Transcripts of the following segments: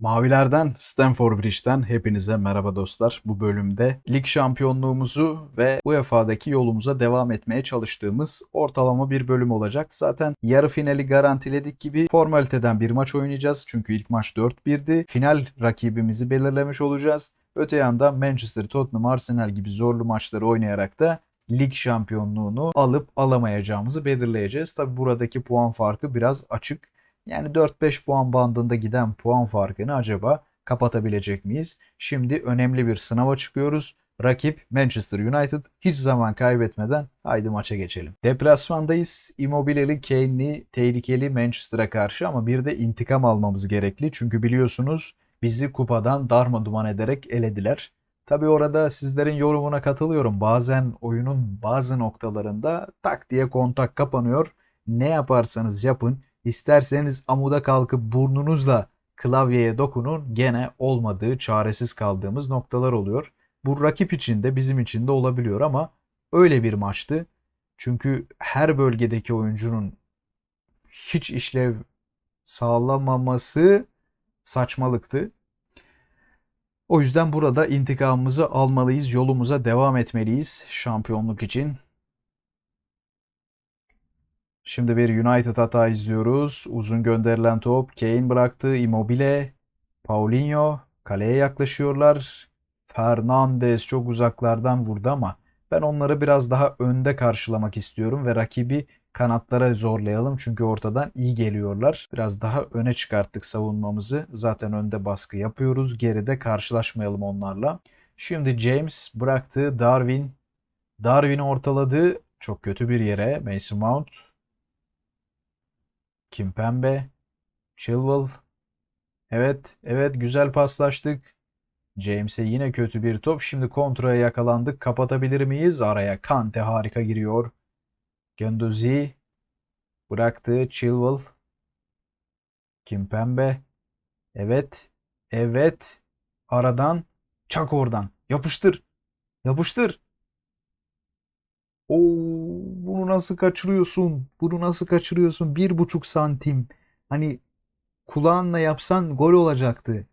Mavilerden Stamford Bridge'den hepinize merhaba dostlar. Bu bölümde lig şampiyonluğumuzu ve UEFA'daki yolumuza devam etmeye çalıştığımız ortalama bir bölüm olacak. Zaten yarı finali garantiledik gibi formaliteden bir maç oynayacağız. Çünkü ilk maç 4-1'di. Final rakibimizi belirlemiş olacağız. Öte yandan Manchester, Tottenham, Arsenal gibi zorlu maçları oynayarak da lig şampiyonluğunu alıp alamayacağımızı belirleyeceğiz. Tabi buradaki puan farkı biraz açık. Yani 4-5 puan bandında giden puan farkını acaba kapatabilecek miyiz? Şimdi önemli bir sınava çıkıyoruz. Rakip Manchester United. Hiç zaman kaybetmeden haydi maça geçelim. Deplasmandayız. Immobile'li, Kane'li, tehlikeli Manchester'a karşı ama bir de intikam almamız gerekli. Çünkü biliyorsunuz bizi kupadan darma duman ederek elediler. Tabi orada sizlerin yorumuna katılıyorum. Bazen oyunun bazı noktalarında tak diye kontak kapanıyor. Ne yaparsanız yapın İsterseniz amuda kalkıp burnunuzla klavyeye dokunun gene olmadığı çaresiz kaldığımız noktalar oluyor. Bu rakip için de bizim için de olabiliyor ama öyle bir maçtı. Çünkü her bölgedeki oyuncunun hiç işlev sağlamaması saçmalıktı. O yüzden burada intikamımızı almalıyız, yolumuza devam etmeliyiz şampiyonluk için. Şimdi bir United hata izliyoruz. Uzun gönderilen top. Kane bıraktı. Immobile. Paulinho. Kaleye yaklaşıyorlar. Fernandes çok uzaklardan vurdu ama ben onları biraz daha önde karşılamak istiyorum ve rakibi kanatlara zorlayalım çünkü ortadan iyi geliyorlar. Biraz daha öne çıkarttık savunmamızı. Zaten önde baskı yapıyoruz. Geride karşılaşmayalım onlarla. Şimdi James bıraktı. Darwin. Darwin ortaladı. Çok kötü bir yere. Mason Mount Kimpembe, Chilwell. Evet, evet güzel paslaştık. James'e yine kötü bir top. Şimdi kontraya yakalandık. Kapatabilir miyiz? Araya Kante harika giriyor. Gendozi bıraktı. Chilwell. Kimpembe. Evet. Evet. Aradan. Çak oradan. Yapıştır. Yapıştır. Oo, bunu nasıl kaçırıyorsun? Bunu nasıl kaçırıyorsun? Bir buçuk santim. Hani kulağınla yapsan gol olacaktı.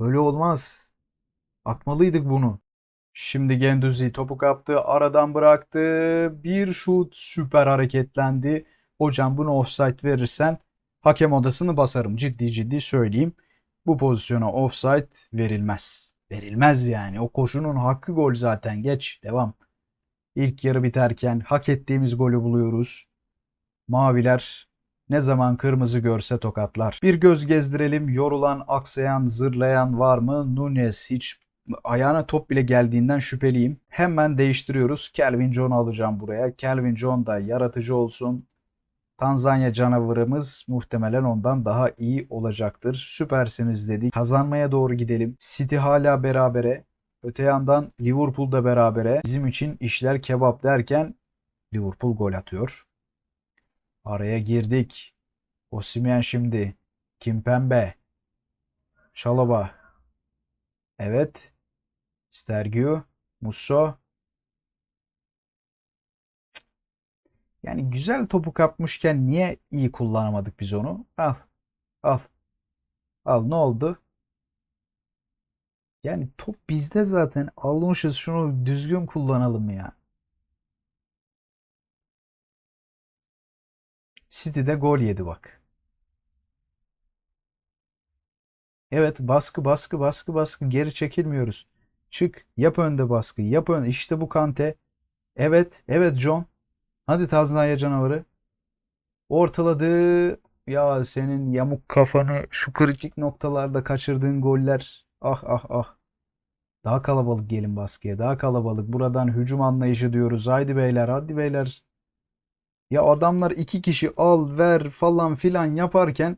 Böyle olmaz. Atmalıydık bunu. Şimdi Genduzi topu kaptı, aradan bıraktı. Bir şut süper hareketlendi. Hocam bunu offside verirsen hakem odasını basarım. Ciddi ciddi söyleyeyim. Bu pozisyona offside verilmez. Verilmez yani. O koşunun hakkı gol zaten. Geç. Devam. İlk yarı biterken hak ettiğimiz golü buluyoruz. Maviler ne zaman kırmızı görse tokatlar. Bir göz gezdirelim. Yorulan, aksayan, zırlayan var mı? Nunes hiç ayağına top bile geldiğinden şüpheliyim. Hemen değiştiriyoruz. Kelvin John'u alacağım buraya. Kelvin John da yaratıcı olsun. Tanzanya canavarımız muhtemelen ondan daha iyi olacaktır. Süpersiniz dedik. Kazanmaya doğru gidelim. City hala berabere. Öte yandan Liverpool'da berabere bizim için işler kebap derken Liverpool gol atıyor. Araya girdik. Osimhen şimdi. Kimpembe. Şalaba. Evet. Stergiu. Musso. Yani güzel topu kapmışken niye iyi kullanamadık biz onu? Al. Al. Al ne oldu? Yani top bizde zaten almışız şunu düzgün kullanalım ya. City'de gol yedi bak. Evet baskı baskı baskı baskı geri çekilmiyoruz. Çık yap önde baskı yap önde işte bu Kante. Evet evet John. Hadi Taznaya canavarı. Ortaladı. Ya senin yamuk kafanı şu kritik noktalarda kaçırdığın goller. Ah ah ah. Daha kalabalık gelin baskıya. Daha kalabalık. Buradan hücum anlayışı diyoruz. Haydi beyler, hadi beyler. Ya adamlar iki kişi al ver falan filan yaparken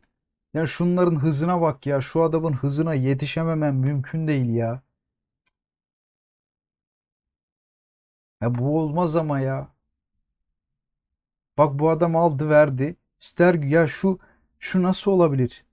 ya şunların hızına bak ya. Şu adamın hızına yetişememem mümkün değil ya. Ya bu olmaz ama ya. Bak bu adam aldı verdi. İster ya şu şu nasıl olabilir?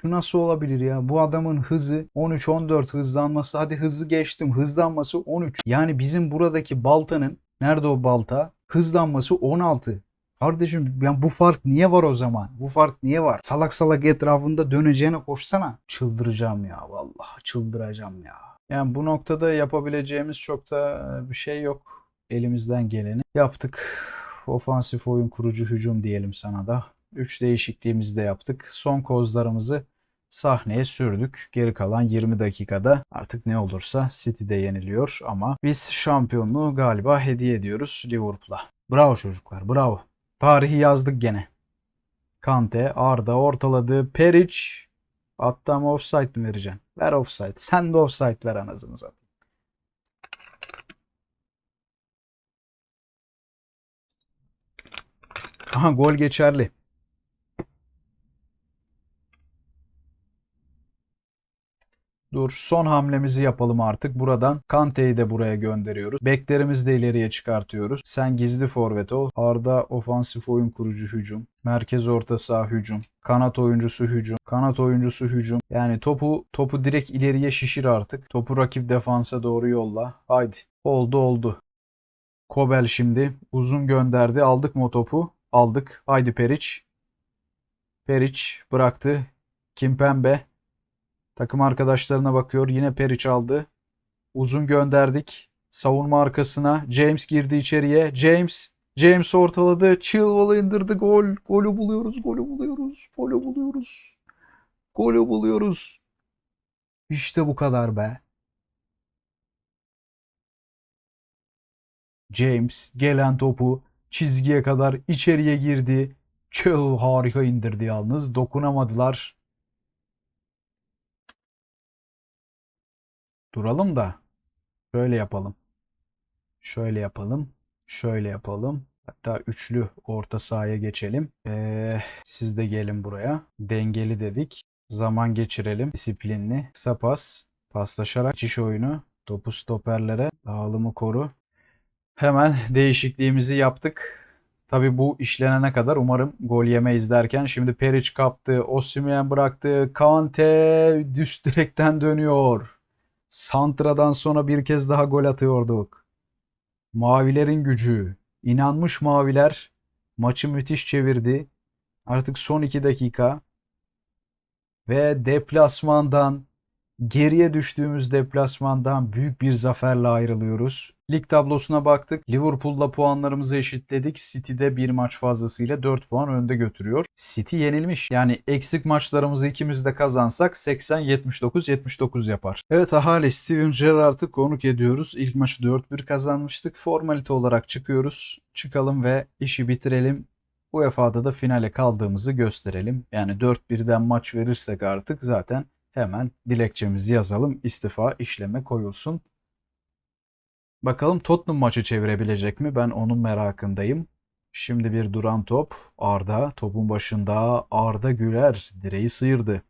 Şu nasıl olabilir ya? Bu adamın hızı 13-14 hızlanması. Hadi hızlı geçtim. Hızlanması 13. Yani bizim buradaki baltanın nerede o balta? Hızlanması 16. Kardeşim yani bu fark niye var o zaman? Bu fark niye var? Salak salak etrafında döneceğine koşsana. Çıldıracağım ya vallahi çıldıracağım ya. Yani bu noktada yapabileceğimiz çok da bir şey yok. Elimizden geleni yaptık. Ofansif oyun kurucu hücum diyelim sana da. 3 değişikliğimizi de yaptık. Son kozlarımızı sahneye sürdük. Geri kalan 20 dakikada artık ne olursa City'de yeniliyor ama biz şampiyonluğu galiba hediye ediyoruz Liverpool'a. Bravo çocuklar bravo. Tarihi yazdık gene. Kante, Arda ortaladı. Peric. Hatta ama offside mi vereceksin? Ver offside. Sen de offside ver anasını satayım. Aha gol geçerli. Dur son hamlemizi yapalım artık. Buradan Kante'yi de buraya gönderiyoruz. Beklerimizi de ileriye çıkartıyoruz. Sen gizli forvet ol. Arda ofansif oyun kurucu hücum. Merkez orta saha hücum. Kanat oyuncusu hücum. Kanat oyuncusu hücum. Yani topu topu direkt ileriye şişir artık. Topu rakip defansa doğru yolla. Haydi. Oldu oldu. Kobel şimdi uzun gönderdi. Aldık mı o topu? Aldık. Haydi Periç. Periç bıraktı. Kimpembe. Takım arkadaşlarına bakıyor. Yine Periç aldı. Uzun gönderdik. Savunma arkasına. James girdi içeriye. James. James ortaladı. Chilwell'ı indirdi. Gol. Golü buluyoruz. Golü buluyoruz. Golü buluyoruz. Golü buluyoruz. İşte bu kadar be. James gelen topu çizgiye kadar içeriye girdi. Chill harika indirdi yalnız. Dokunamadılar. Duralım da şöyle yapalım. Şöyle yapalım. Şöyle yapalım. Hatta üçlü orta sahaya geçelim. Ee, siz de gelin buraya. Dengeli dedik. Zaman geçirelim. Disiplinli. Kısa pas. Paslaşarak çiş oyunu. Topu stoperlere. Dağılımı koru. Hemen değişikliğimizi yaptık. Tabi bu işlenene kadar umarım gol yemeyiz derken şimdi Peric kaptı. Osimhen bıraktı. Kante düz direkten dönüyor. Santra'dan sonra bir kez daha gol atıyorduk. Mavilerin gücü. İnanmış maviler maçı müthiş çevirdi. Artık son iki dakika ve deplasmandan geriye düştüğümüz deplasmandan büyük bir zaferle ayrılıyoruz. Lig tablosuna baktık. Liverpool'la puanlarımızı eşitledik. City'de bir maç fazlasıyla 4 puan önde götürüyor. City yenilmiş. Yani eksik maçlarımızı ikimiz de kazansak 80-79-79 yapar. Evet ahali Steven Gerrard'ı konuk ediyoruz. İlk maçı 4-1 kazanmıştık. Formalite olarak çıkıyoruz. Çıkalım ve işi bitirelim. UEFA'da da finale kaldığımızı gösterelim. Yani 4-1'den maç verirsek artık zaten hemen dilekçemizi yazalım. İstifa işleme koyulsun. Bakalım Tottenham maçı çevirebilecek mi? Ben onun merakındayım. Şimdi bir duran top. Arda topun başında. Arda Güler direği sıyırdı.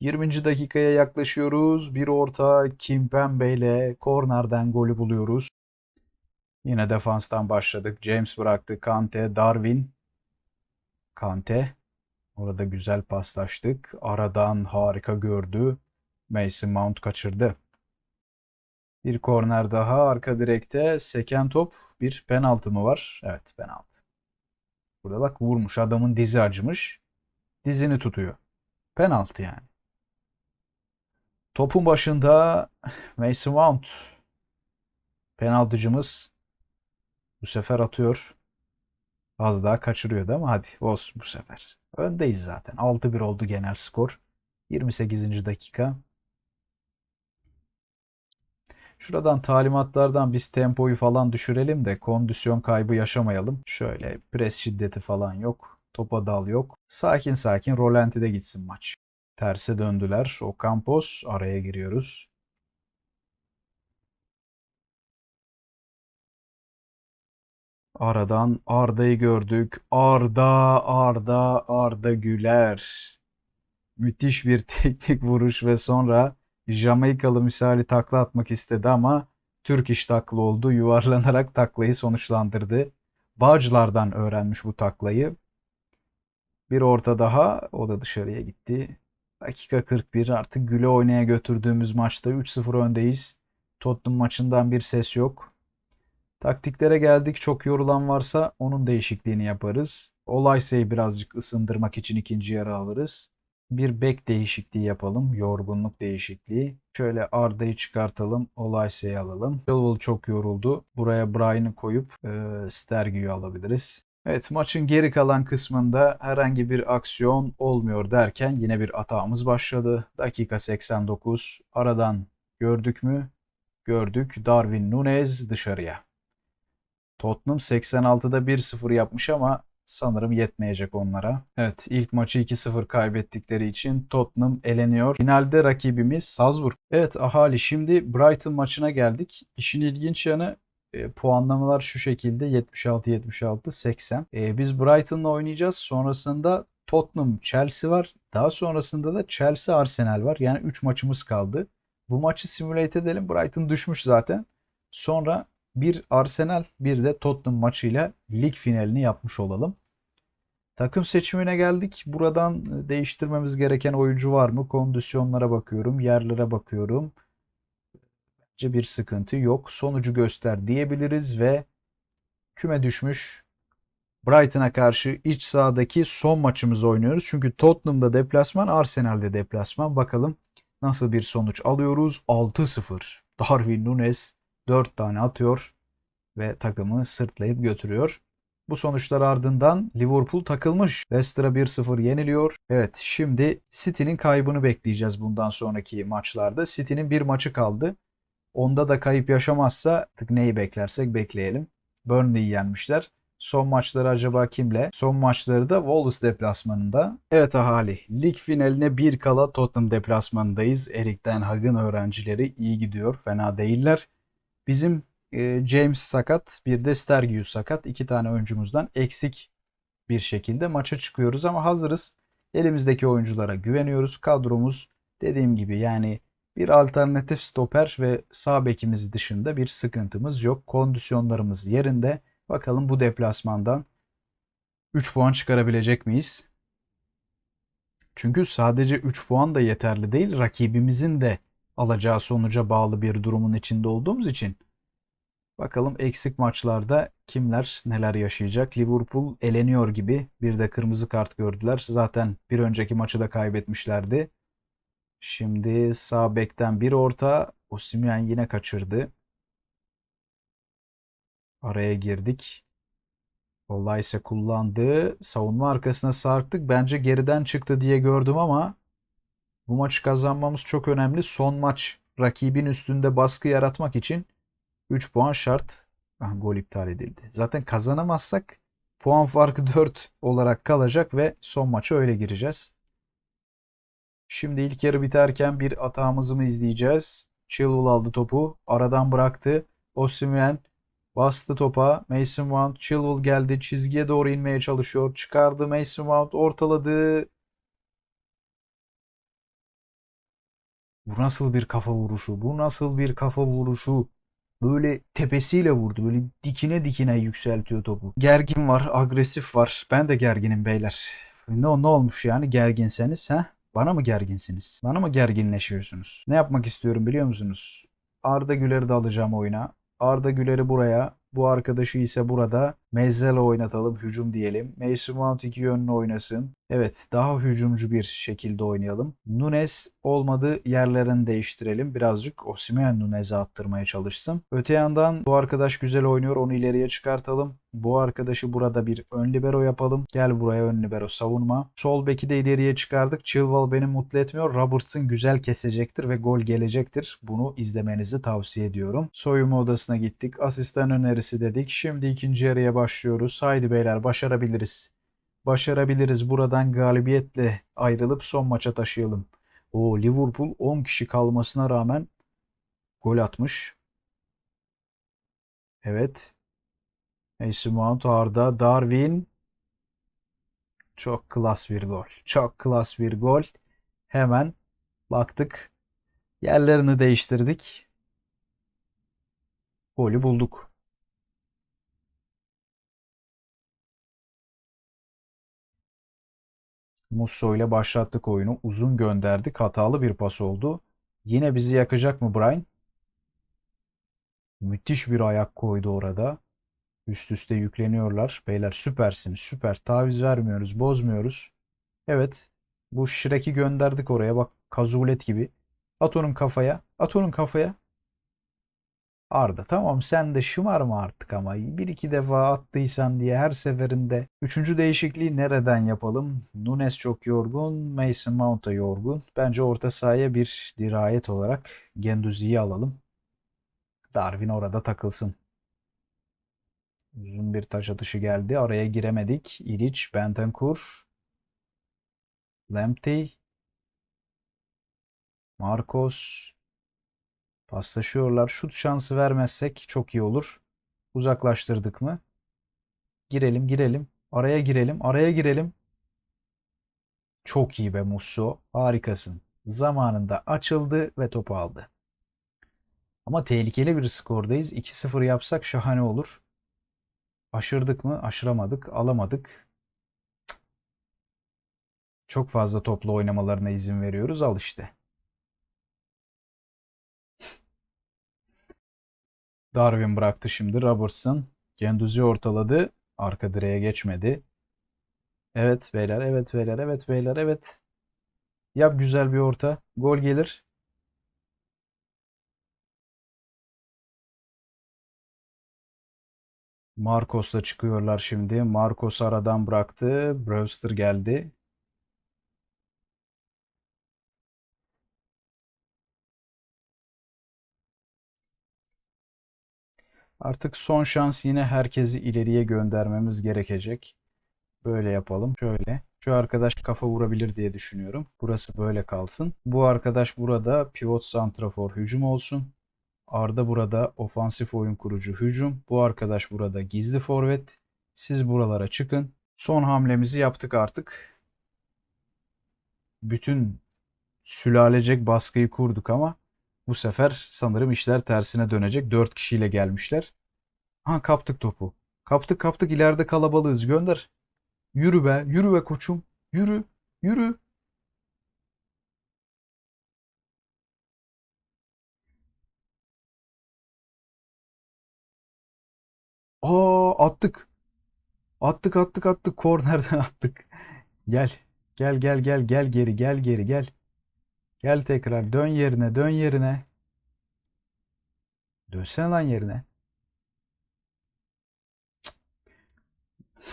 20. dakikaya yaklaşıyoruz. Bir orta Kimpembe ile kornerden golü buluyoruz. Yine defanstan başladık. James bıraktı. Kante, Darwin. Kante. Orada güzel paslaştık. Aradan harika gördü. Mason Mount kaçırdı. Bir korner daha arka direkte seken top bir penaltı mı var? Evet penaltı. Burada bak vurmuş adamın dizi acımış. Dizini tutuyor. Penaltı yani. Topun başında Mason Mount. Penaltıcımız bu sefer atıyor. Az daha kaçırıyor değil mi? Hadi olsun bu sefer. Öndeyiz zaten. 6-1 oldu genel skor. 28. dakika. Şuradan talimatlardan biz tempoyu falan düşürelim de kondisyon kaybı yaşamayalım. Şöyle pres şiddeti falan yok. Topa dal yok. Sakin sakin rolantide gitsin maç. Terse döndüler. O Campos araya giriyoruz. Aradan Arda'yı gördük. Arda, Arda, Arda Güler. Müthiş bir teknik vuruş ve sonra Jamaikalı misali takla atmak istedi ama Türk iş takla oldu. Yuvarlanarak taklayı sonuçlandırdı. Bağcılardan öğrenmiş bu taklayı. Bir orta daha o da dışarıya gitti. Dakika 41 artık güle oynaya götürdüğümüz maçta 3-0 öndeyiz. Tottenham maçından bir ses yok. Taktiklere geldik. Çok yorulan varsa onun değişikliğini yaparız. Olaysa'yı birazcık ısındırmak için ikinci yarı alırız. Bir bek değişikliği yapalım. Yorgunluk değişikliği. Şöyle Arda'yı çıkartalım. Olaysa'yı alalım. Chilwell çok yoruldu. Buraya Brian'ı koyup e, Stergi'yi alabiliriz. Evet maçın geri kalan kısmında herhangi bir aksiyon olmuyor derken yine bir atağımız başladı. Dakika 89. Aradan gördük mü? Gördük. Darwin Nunez dışarıya. Tottenham 86'da 1-0 yapmış ama sanırım yetmeyecek onlara. Evet ilk maçı 2-0 kaybettikleri için Tottenham eleniyor. Finalde rakibimiz Salzburg. Evet ahali şimdi Brighton maçına geldik. İşin ilginç yanı e, puanlamalar şu şekilde 76 76 80. E, biz Brighton'la oynayacağız. Sonrasında Tottenham Chelsea var. Daha sonrasında da Chelsea Arsenal var. Yani 3 maçımız kaldı. Bu maçı simülate edelim. Brighton düşmüş zaten. Sonra bir Arsenal bir de Tottenham maçıyla lig finalini yapmış olalım. Takım seçimine geldik. Buradan değiştirmemiz gereken oyuncu var mı? Kondisyonlara bakıyorum, yerlere bakıyorum. Bence bir sıkıntı yok. Sonucu göster diyebiliriz ve küme düşmüş Brighton'a karşı iç sahadaki son maçımızı oynuyoruz. Çünkü Tottenham'da deplasman, Arsenal'de deplasman. Bakalım nasıl bir sonuç alıyoruz? 6-0. Darwin Nunes 4 tane atıyor ve takımı sırtlayıp götürüyor. Bu sonuçlar ardından Liverpool takılmış. Leicester'a 1-0 yeniliyor. Evet şimdi City'nin kaybını bekleyeceğiz bundan sonraki maçlarda. City'nin bir maçı kaldı. Onda da kayıp yaşamazsa artık neyi beklersek bekleyelim. Burnley'i yenmişler. Son maçları acaba kimle? Son maçları da Wolves deplasmanında. Evet ahali, lig finaline bir kala Tottenham deplasmanındayız. Erik Ten Hag'ın öğrencileri iyi gidiyor, fena değiller. Bizim e, James sakat, bir de Stergius sakat. İki tane oyuncumuzdan eksik bir şekilde maça çıkıyoruz ama hazırız. Elimizdeki oyunculara güveniyoruz. Kadromuz dediğim gibi yani bir alternatif stoper ve sağ bekimiz dışında bir sıkıntımız yok. Kondisyonlarımız yerinde. Bakalım bu deplasmandan 3 puan çıkarabilecek miyiz? Çünkü sadece 3 puan da yeterli değil. Rakibimizin de alacağı sonuca bağlı bir durumun içinde olduğumuz için bakalım eksik maçlarda kimler neler yaşayacak. Liverpool eleniyor gibi bir de kırmızı kart gördüler. Zaten bir önceki maçı da kaybetmişlerdi. Şimdi sağ bekten bir orta. Osimhen yine kaçırdı. Araya girdik. Olaysa kullandı. Savunma arkasına sarktık. Bence geriden çıktı diye gördüm ama bu maçı kazanmamız çok önemli. Son maç rakibin üstünde baskı yaratmak için 3 puan şart. Ah, gol iptal edildi. Zaten kazanamazsak puan farkı 4 olarak kalacak ve son maça öyle gireceğiz. Şimdi ilk yarı biterken bir atağımızı mı izleyeceğiz? Chilwell aldı topu. Aradan bıraktı. Osimhen bastı topa. Mason Mount. Chilwell geldi. Çizgiye doğru inmeye çalışıyor. Çıkardı. Mason Mount ortaladı. Bu nasıl bir kafa vuruşu? Bu nasıl bir kafa vuruşu? Böyle tepesiyle vurdu. Böyle dikine dikine yükseltiyor topu. Gergin var, agresif var. Ben de gerginim beyler. Ne, ne olmuş yani gerginseniz ha? Bana mı gerginsiniz? Bana mı gerginleşiyorsunuz? Ne yapmak istiyorum biliyor musunuz? Arda Güler'i de alacağım oyuna. Arda Güler'i buraya, bu arkadaşı ise burada. Mezzel'e oynatalım, hücum diyelim. Mason Mount iki yönlü oynasın. Evet, daha hücumcu bir şekilde oynayalım. Nunes olmadı, yerlerini değiştirelim. Birazcık Osimhen Nunes'e attırmaya çalışsın. Öte yandan bu arkadaş güzel oynuyor, onu ileriye çıkartalım. Bu arkadaşı burada bir ön libero yapalım. Gel buraya ön libero savunma. Sol beki de ileriye çıkardık. Chilwell beni mutlu etmiyor. Robertson güzel kesecektir ve gol gelecektir. Bunu izlemenizi tavsiye ediyorum. Soyunma odasına gittik. Asistan önerisi dedik. Şimdi ikinci yarıya başlıyoruz. Haydi beyler başarabiliriz. Başarabiliriz. Buradan galibiyetle ayrılıp son maça taşıyalım. O Liverpool 10 kişi kalmasına rağmen gol atmış. Evet. Mason Mount, Arda, Darwin. Çok klas bir gol. Çok klas bir gol. Hemen baktık. Yerlerini değiştirdik. Golü bulduk. Musso ile başlattık oyunu. Uzun gönderdik. Hatalı bir pas oldu. Yine bizi yakacak mı Brian? Müthiş bir ayak koydu orada. Üst üste yükleniyorlar. Beyler süpersiniz. Süper. Taviz vermiyoruz. Bozmuyoruz. Evet. Bu Shrek'i gönderdik oraya. Bak kazulet gibi. At onun kafaya. At onun kafaya. Arda tamam sen de şımarma artık ama bir iki defa attıysan diye her seferinde. Üçüncü değişikliği nereden yapalım? Nunes çok yorgun, Mason Mount da yorgun. Bence orta sahaya bir dirayet olarak Genduzi'yi alalım. Darwin orada takılsın. Uzun bir taç atışı geldi. Araya giremedik. İlic, Bentancur, Lamptey, Marcos, Paslaşıyorlar. Şut şansı vermezsek çok iyi olur. Uzaklaştırdık mı? Girelim, girelim. Araya girelim, araya girelim. Çok iyi be Musso. Harikasın. Zamanında açıldı ve topu aldı. Ama tehlikeli bir skordayız. 2-0 yapsak şahane olur. Aşırdık mı? Aşıramadık. Alamadık. Çok fazla toplu oynamalarına izin veriyoruz. Al işte. Darwin bıraktı şimdi. Robertson. Genduzi ortaladı. Arka direğe geçmedi. Evet beyler, evet beyler, evet beyler, evet. Yap güzel bir orta. Gol gelir. Marcos'la çıkıyorlar şimdi. Marcos aradan bıraktı. Brewster geldi. Artık son şans yine herkesi ileriye göndermemiz gerekecek. Böyle yapalım. Şöyle. Şu arkadaş kafa vurabilir diye düşünüyorum. Burası böyle kalsın. Bu arkadaş burada pivot santrafor hücum olsun. Arda burada ofansif oyun kurucu hücum. Bu arkadaş burada gizli forvet. Siz buralara çıkın. Son hamlemizi yaptık artık. Bütün sülalecek baskıyı kurduk ama bu sefer sanırım işler tersine dönecek. 4 kişiyle gelmişler. Ha kaptık topu. Kaptık kaptık ileride kalabalığız gönder. Yürü be yürü be koçum. Yürü yürü. Aa attık. Attık attık attık. Kornerden attık. Gel. Gel gel gel gel geri gel geri gel. Gel tekrar dön yerine dön yerine. Dönsene lan yerine.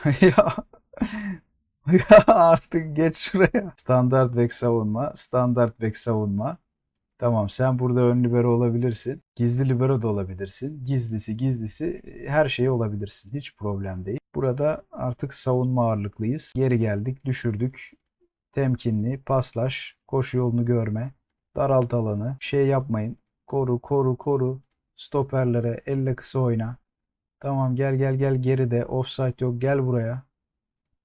ya. ya artık geç şuraya. Standart bek savunma. Standart bek savunma. Tamam sen burada ön libero olabilirsin. Gizli libero da olabilirsin. Gizlisi gizlisi her şey olabilirsin. Hiç problem değil. Burada artık savunma ağırlıklıyız. Geri geldik düşürdük. Temkinli paslaş. Koşu yolunu görme. Daralt alanı. Şey yapmayın. Koru koru koru. Stoperlere elle kısa oyna. Tamam gel gel gel geride. Offside yok. Gel buraya.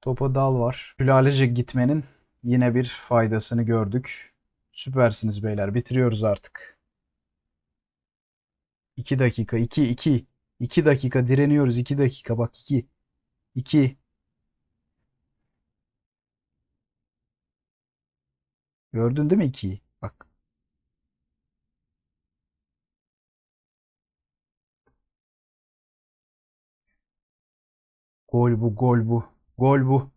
Topa dal var. Sülalecek gitmenin yine bir faydasını gördük. Süpersiniz beyler. Bitiriyoruz artık. 2 dakika. 2 2. 2 dakika direniyoruz. 2 dakika. Bak 2. 2. Gördün değil mi 2'yi? Bak. Gol bu, gol bu. Gol bu.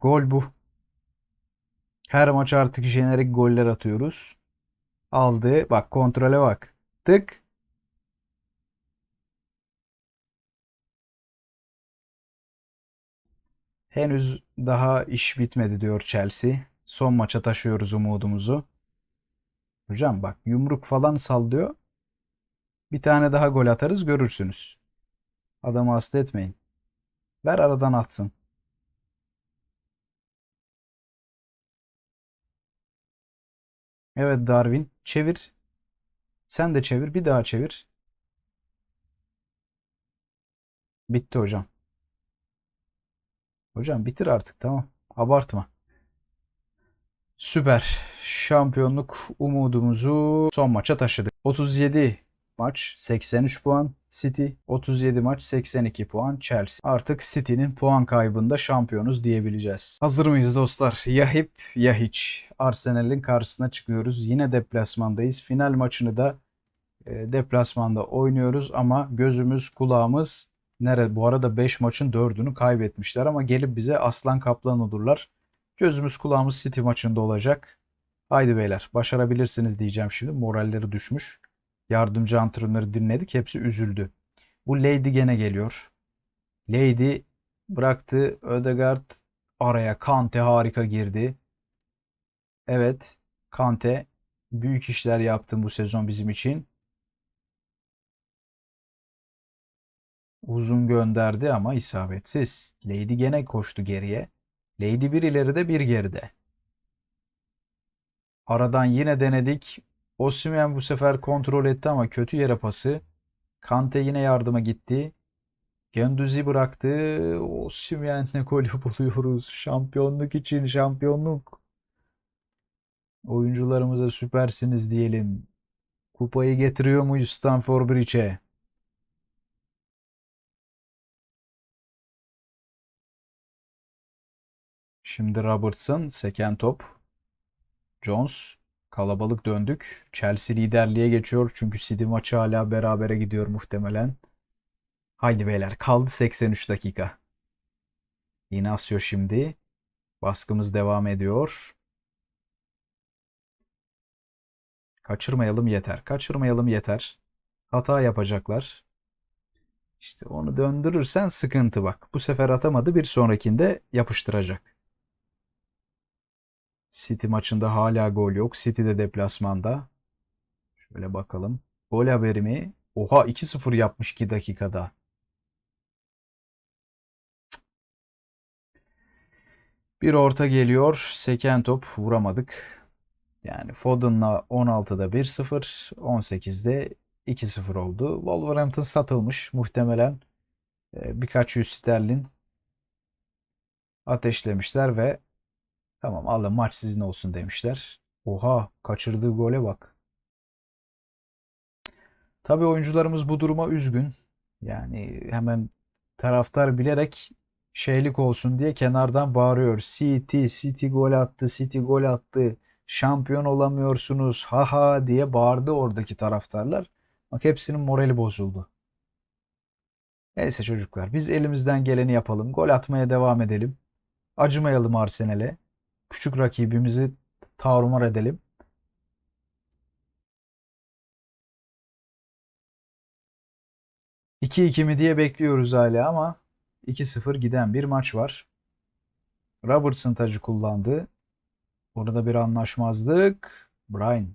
Gol bu. Her maç artık jenerik goller atıyoruz. Aldı. Bak kontrole bak. Tık. Henüz daha iş bitmedi diyor Chelsea. Son maça taşıyoruz umudumuzu. Hocam bak yumruk falan sallıyor. Bir tane daha gol atarız görürsünüz. Adamı hasta etmeyin. Ver aradan atsın. Evet Darwin. Çevir. Sen de çevir. Bir daha çevir. Bitti hocam. Hocam bitir artık tamam. Abartma. Süper. Şampiyonluk umudumuzu son maça taşıdık. 37 maç 83 puan City, 37 maç 82 puan Chelsea. Artık City'nin puan kaybında şampiyonuz diyebileceğiz. Hazır mıyız dostlar? Ya hep ya hiç. Arsenal'in karşısına çıkıyoruz. Yine deplasmandayız. Final maçını da E, deplasmanda oynuyoruz ama gözümüz kulağımız nere? Bu arada 5 maçın 4'ünü kaybetmişler ama gelip bize aslan kaplan olurlar. Gözümüz kulağımız City maçında olacak. Haydi beyler başarabilirsiniz diyeceğim şimdi. Moralleri düşmüş. Yardımcı antrenörü dinledik. Hepsi üzüldü. Bu Lady gene geliyor. Lady bıraktı. Ödegaard araya. Kante harika girdi. Evet. Kante büyük işler yaptın bu sezon bizim için. Uzun gönderdi ama isabetsiz. Lady gene koştu geriye. Lady bir ileride bir geride. Aradan yine denedik. Osimhen bu sefer kontrol etti ama kötü yere pası. Kante yine yardıma gitti. Gündüz'i bıraktı. Osimhen'le golü buluyoruz. Şampiyonluk için şampiyonluk. Oyuncularımıza süpersiniz diyelim. Kupayı getiriyor muyuz Stamford Bridge'e? Şimdi Robertson seken top. Jones kalabalık döndük. Chelsea liderliğe geçiyor çünkü City maçı hala berabere gidiyor muhtemelen. Haydi beyler kaldı 83 dakika. Inacio şimdi. Baskımız devam ediyor. Kaçırmayalım yeter. Kaçırmayalım yeter. Hata yapacaklar. İşte onu döndürürsen sıkıntı bak. Bu sefer atamadı bir sonrakinde yapıştıracak. City maçında hala gol yok. City de deplasmanda. Şöyle bakalım. Gol haberi mi? Oha 2-0 yapmış 2 dakikada. Bir orta geliyor. Seken top vuramadık. Yani Foden'la 16'da 1-0, 18'de 2-0 oldu. Wolverhampton satılmış muhtemelen e, birkaç yüz sterlin ateşlemişler ve tamam alın maç sizin olsun demişler. Oha kaçırdığı gole bak. Tabii oyuncularımız bu duruma üzgün. Yani hemen taraftar bilerek şeylik olsun diye kenardan bağırıyor. City, City gol attı, City gol attı şampiyon olamıyorsunuz haha diye bağırdı oradaki taraftarlar. Bak hepsinin morali bozuldu. Neyse çocuklar biz elimizden geleni yapalım. Gol atmaya devam edelim. Acımayalım Arsenal'e. Küçük rakibimizi tarumar edelim. İki 2 mi diye bekliyoruz hala ama 2-0 giden bir maç var. Robertson tacı kullandı. Orada bir anlaşmazlık. Brian.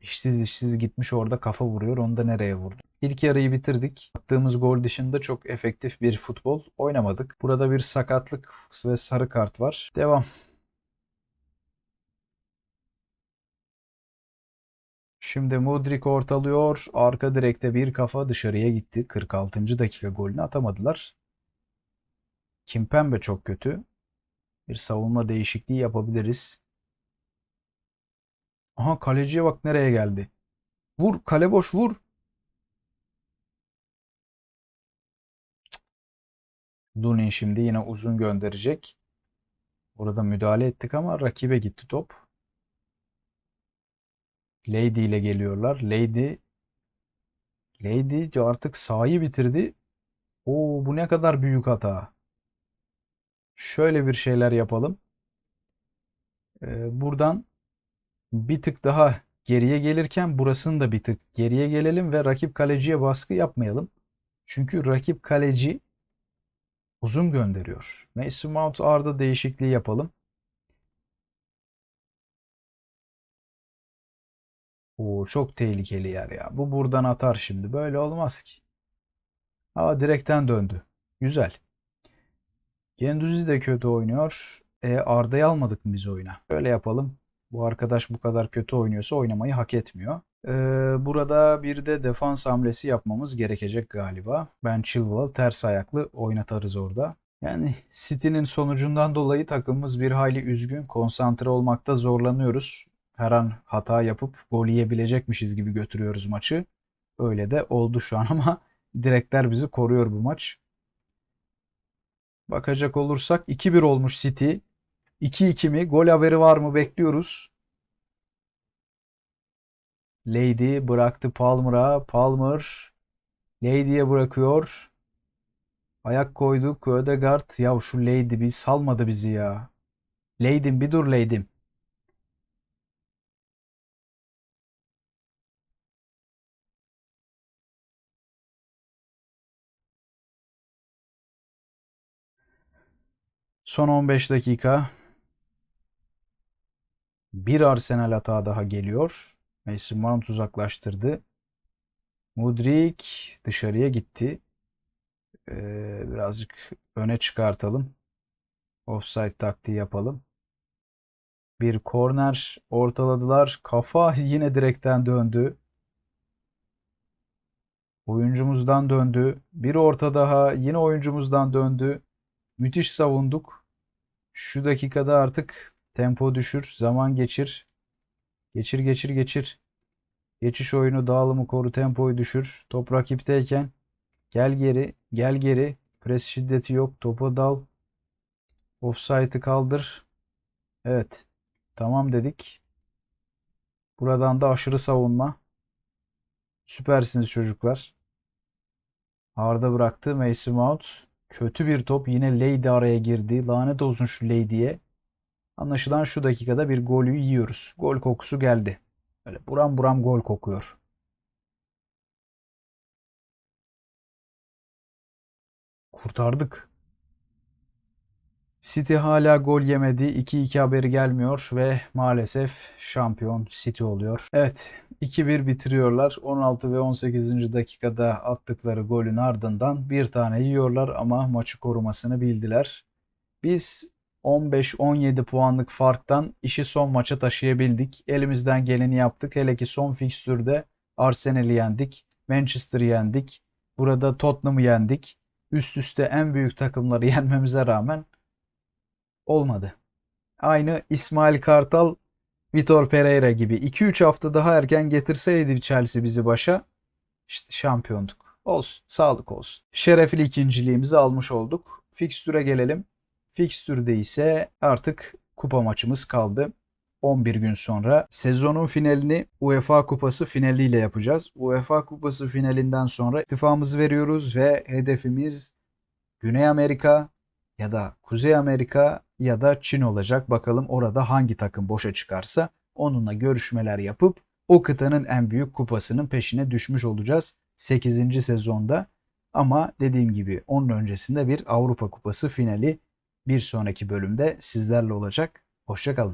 İşsiz işsiz gitmiş orada kafa vuruyor. Onu da nereye vurdu? İlk yarıyı bitirdik. Attığımız gol dışında çok efektif bir futbol oynamadık. Burada bir sakatlık ve sarı kart var. Devam. Şimdi Mudrik ortalıyor. Arka direkte bir kafa dışarıya gitti. 46. dakika golünü atamadılar. Kimpembe çok kötü bir savunma değişikliği yapabiliriz. Aha kaleciye bak nereye geldi. Vur kale boş vur. Lunin şimdi yine uzun gönderecek. Orada müdahale ettik ama rakibe gitti top. Lady ile geliyorlar. Lady Lady artık sahayı bitirdi. Oo bu ne kadar büyük hata. Şöyle bir şeyler yapalım. Ee, buradan bir tık daha geriye gelirken burasını da bir tık geriye gelelim ve rakip kaleciye baskı yapmayalım. Çünkü rakip kaleci uzun gönderiyor. Mason Mount Arda değişikliği yapalım. Oo, çok tehlikeli yer ya. Bu buradan atar şimdi. Böyle olmaz ki. Aa direkten döndü. Güzel. Genduzi de kötü oynuyor. E, Arda'yı almadık mı biz oyuna? Böyle yapalım. Bu arkadaş bu kadar kötü oynuyorsa oynamayı hak etmiyor. Ee, burada bir de defans hamlesi yapmamız gerekecek galiba. Ben Chilwell ters ayaklı oynatarız orada. Yani City'nin sonucundan dolayı takımımız bir hayli üzgün. Konsantre olmakta zorlanıyoruz. Her an hata yapıp gol yiyebilecekmişiz gibi götürüyoruz maçı. Öyle de oldu şu an ama direkler bizi koruyor bu maç. Bakacak olursak 2-1 olmuş City. 2-2 mi? Gol haberi var mı? Bekliyoruz. Lady bıraktı Palmer'a. Palmer Lady'ye bırakıyor. Ayak koyduk. Ödegaard. Ya şu Lady bir salmadı bizi ya. Lady'm bir dur Lady'm. Son 15 dakika. Bir Arsenal hata daha geliyor. Mason Mount uzaklaştırdı. Mudrik dışarıya gitti. Ee, birazcık öne çıkartalım. Offside taktiği yapalım. Bir korner ortaladılar. Kafa yine direkten döndü. Oyuncumuzdan döndü. Bir orta daha yine oyuncumuzdan döndü. Müthiş savunduk. Şu dakikada artık tempo düşür, zaman geçir. Geçir geçir geçir. Geçiş oyunu dağılımı koru, tempoyu düşür. Top rakipteyken gel geri, gel geri. Pres şiddeti yok. Topa dal. Offside'ı kaldır. Evet. Tamam dedik. Buradan da aşırı savunma. Süpersiniz çocuklar. Arda bıraktı. Mason Mount. Kötü bir top. Yine Lady araya girdi. Lanet olsun şu Lady'ye. Anlaşılan şu dakikada bir golü yiyoruz. Gol kokusu geldi. Böyle buram buram gol kokuyor. Kurtardık. City hala gol yemedi. 2-2 haberi gelmiyor ve maalesef şampiyon City oluyor. Evet 2-1 bitiriyorlar. 16 ve 18. dakikada attıkları golün ardından bir tane yiyorlar ama maçı korumasını bildiler. Biz 15-17 puanlık farktan işi son maça taşıyabildik. Elimizden geleni yaptık. Hele ki son fikstürde Arsenal'i yendik. Manchester'ı yendik. Burada Tottenham'ı yendik. Üst üste en büyük takımları yenmemize rağmen olmadı. Aynı İsmail Kartal, Vitor Pereira gibi 2-3 hafta daha erken getirseydi Chelsea bizi başa işte şampiyonduk. Olsun, sağlık olsun. Şerefli ikinciliğimizi almış olduk. Fikstüre gelelim. Fikstürde ise artık kupa maçımız kaldı. 11 gün sonra sezonun finalini UEFA Kupası finaliyle yapacağız. UEFA Kupası finalinden sonra istifamızı veriyoruz ve hedefimiz Güney Amerika ya da Kuzey Amerika ya da Çin olacak. Bakalım orada hangi takım boşa çıkarsa onunla görüşmeler yapıp o kıtanın en büyük kupasının peşine düşmüş olacağız 8. sezonda. Ama dediğim gibi onun öncesinde bir Avrupa Kupası finali bir sonraki bölümde sizlerle olacak. Hoşçakalın.